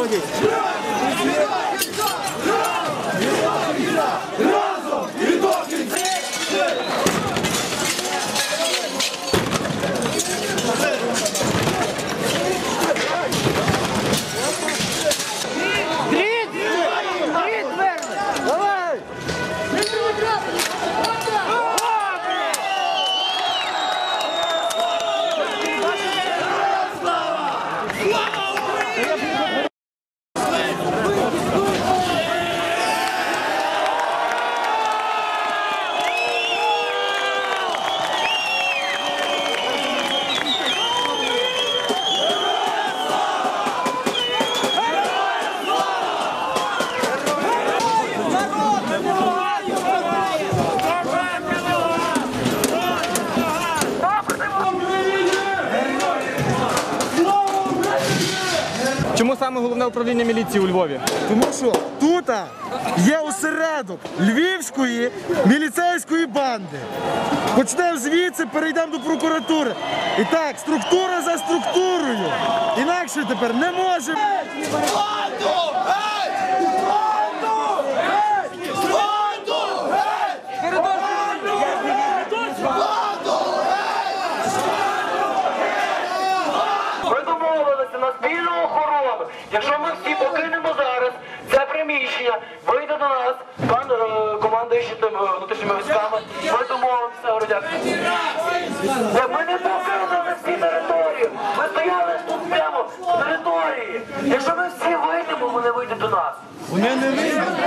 позицію. Чому саме головне управління міліції у Львові? Тому що тут є осередок львівської міліцейської банди. Почнемо звідси, перейдемо до прокуратури. І так, структура за структурою. Інакше тепер не може. Охорону. Якщо ми всі покинемо зараз це приміщення, вийде до нас пан е, командуючий тим е, внутрішніми військами. Ми домовимося, говорю, дякую. Ми не покинули всі територію. Ми стояли тут прямо в території. Якщо ми всі вийдемо, вони вийдуть до нас. Вони не вийдуть.